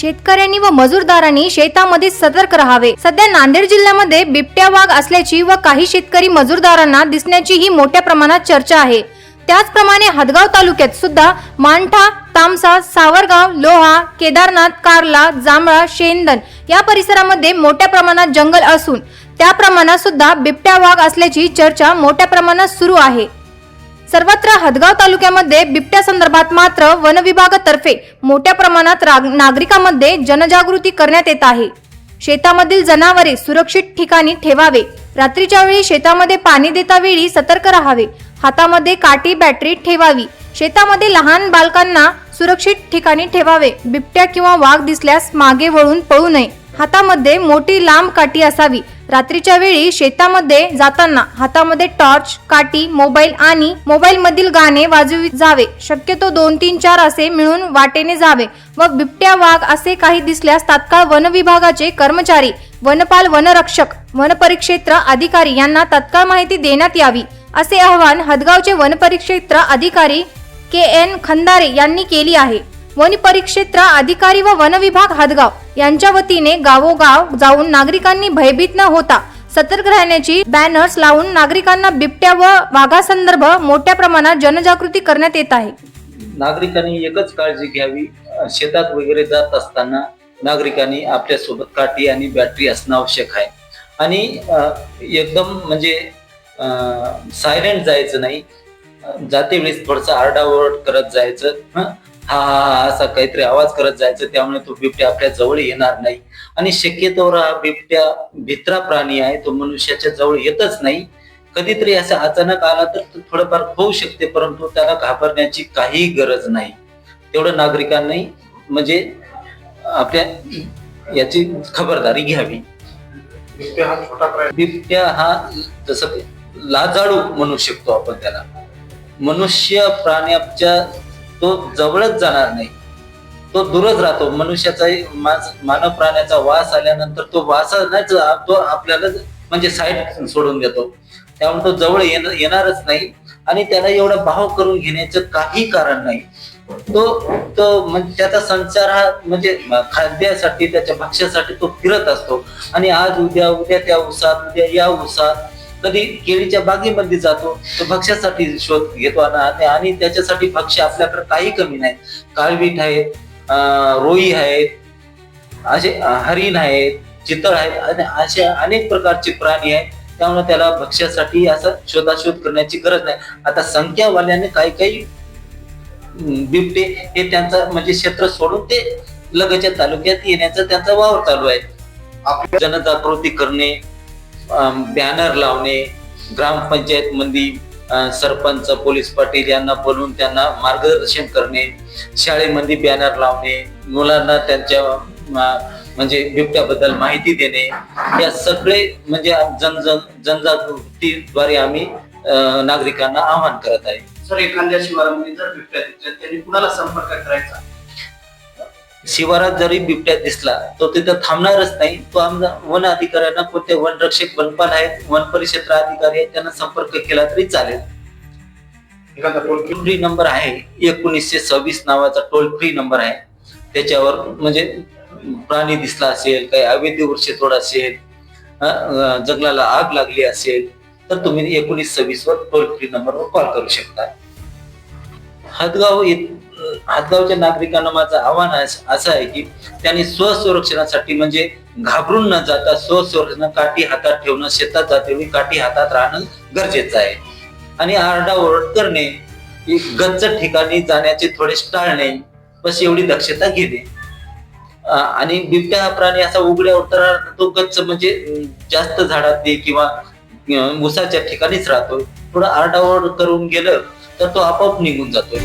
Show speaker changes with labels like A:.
A: शेतकऱ्यांनी व मजूरदारांनी शेतामध्ये सतर्क राहावे. सध्या नांदेड जिल्ह्यामध्ये बिबट्या वाघ असल्याची व काही शेतकरी मजूरदारांना दिसण्याची ही मोठ्या प्रमाणात चर्चा आहे. त्याचप्रमाणे हदगाव तालुक्यात सुद्धा मांठा तामसा सावरगाव लोहा केदारनाथ कारला जांभळा शेंदन या परिसरामध्ये मोठ्या प्रमाणात जंगल असून त्या प्रमाणात सुद्धा बिबट्या वाघ असल्याची चर्चा मोठ्या प्रमाणात सुरू आहे. सर्वत्र हदगाव तालुक्यामध्ये बिबट्या संदर्भात मात्र वन विभागातर्फे मोठ्या प्रमाणात राग- नागरिकांमध्ये जनजागृती करण्यात येत आहे. शेतामधील जनावरे सुरक्षित ठिकाणी ठेवावे. रात्रीच्या वेळी शेतामध्ये पाणी देता वेळी सतर्क राहावे. हातामध्ये काठी बॅटरी ठेवावी. शेतामध्ये लहान बालकांना सुरक्षित ठिकाणी ठेवावे. बिबट्या किंवा वाघ दिसल्यास मागे वळून पळू नये. हातामध्ये मोठी लांब काठी असावी. रात्रीच्या वेळी शेतामध्ये जाताना हातामध्ये टॉर्च काठी मोबाईल आणि मोबाईल मधील गाणे वाजवी जावे. शक्यतो दोन तीन चार असे मिळून वाटेने जावे. व बिबट्या वाघ असे काही दिसल्यास तात्काळ वन विभागाचे कर्मचारी वनपाल वनरक्षक वनपरिक्षेत्र अधिकारी यांना तात्काळ माहिती देण्यात यावी असे आवाहन हदगावचे वनपरिक्षेत्र अधिकारी के एन खंदारे यांनी केली आहे. वन परिक्षेत्र अधिकारी व वन विभाग हदगाव. यांच्या वतीने गावोगाव जाऊन नागरिकांनी भयभीत न होता सतर्क राहण्याची बॅनर्स लावून नागरिकांना बिबट्या व वाघासंदर्भ मोठ्या प्रमाणात जनजागृती करण्यात येत आहे.
B: नागरिकांनी एकच काळजी घ्यावी. शेतात वगैरे जात असताना नागरिकांनी आपल्यासोबत काठी आणि बॅटरी असणं आवश्यक आहे. आणि एकदम म्हणजे सायलेंट जायचं नाही. जाते वेळेस थोडस आरडाओरड करत जायचं. हं? हा हा हा असा काहीतरी आवाज करत जायचं त्यामुळे तो बिबट्या आपल्या जवळ येणार नाही. आणि शक्यतोवर हा बिबट्या भित्रा प्राणी आहे तो मनुष्याच्या जवळ येतच नाही. कधीतरी असं अचानक आला तर तो थोडंफार होऊ शकते परंतु त्याला घाबरण्याची काही गरज नाही. तेवढं नागरिकांनी म्हणजे आपल्या याची खबरदारी घ्यावी.
C: बिबट्या हा छोटा प्राणी.
B: बिबट्या हा जसं लाजाळू म्हणू शकतो आपण त्याला. मनुष्य प्राण्याच्या तो जवळच जाणार नाही. तो दूरच राहतो. मनुष्याचा मानव प्राण्याचा वास आल्यानंतर तो वासानेच तो आपल्याला म्हणजे साईड सोडून देतो. त्यामुळे तो जवळ येणारच नाही आणि त्याला एवढा भाव करून घेण्याचं काही कारण नाही. तो तो म्हणजे त्याचा संचार हा म्हणजे खाद्यासाठी त्याच्या भक्ष्यासाठी तो फिरत असतो. आणि आज उद्या उद्या त्या उसात उद्या या उसात कधी केळीच्या बागेमध्ये जातो तो भक्ष्यासाठी शोध घेतो आणि- आणि त्याच्यासाठी भक्ष्य आपल्याकडे काही कमी नाही काळवीट आहेत रोई आहेत असे हरिण आहेत चितळ आहेत आणि असे अनेक प्रकारचे प्राणी आहेत. त्यामुळे त्याला भक्ष्यासाठी असं शोधाशोध करण्याची गरज नाही. आता संख्यावाल्याने काही काही बिबटे हे त्यांचं म्हणजे क्षेत्र सोडून ते लगतच्या तालुक्यात येण्याचा त्यांचा वावर चालू आहे. आपल्या जनजागृती करणे बॅनर लावणे ग्रामपंचायत मंदी सरपंच पोलीस पाटील यांना बोलून त्यांना मार्गदर्शन करणे शाळेमध्ये बॅनर लावणे मुलांना त्यांच्या म्हणजे बिबट्याबद्दल माहिती देणे या सगळे म्हणजे जन जन जनजागृतीद्वारे आम्ही नागरिकांना आवाहन करत आहे.
C: सर एखाद्या शिवारामध्ये जर बिबट्या दिसल्या त्यांनी कुणाला संपर्क करायचा?
B: शिवारात जरी बिबट्या दिसला तो तिथं थांबणारच नाही. तो आमचा वन अधिकाऱ्यांना कोणते वन रक्षक वनपाल आहेत वन परिक्षेत्र अधिकारी आहेत त्यांना संपर्क केला तरी चालेल.
C: टोल
B: फ्री नंबर आहे एकोणीसशे सव्वीस नावाचा टोल फ्री नंबर आहे. त्याच्यावर म्हणजे प्राणी दिसला असेल काही अवैध वृक्षतोड असेल जंगलाला आग लागली असेल तर तुम्ही एकोणीस सव्वीस वर टोल फ्री नंबरवर कॉल करू शकता. हदगाव हातगावच्या नागरिकांना माझं आव्हान असं आहे की त्यांनी स्वसंरक्षणासाठी म्हणजे घाबरून न जाता स्वसंरक्षण काठी हातात ठेवणं शेतात जाते काठी हातात राहणं गरजेचं आहे. आणि आरडाओरड करणे गच्च ठिकाणी जाण्याचे थोडे टाळणे बस एवढी दक्षता घेणे. आणि बिबट्या हा प्राणी असा उघड्या उतरा तो गच्च म्हणजे जास्त झाडात किंवा अं, उसाच्या ठिकाणीच राहतो थोडं आरडाओरड करून गेलं तर तो आपोआप निघून जातोय.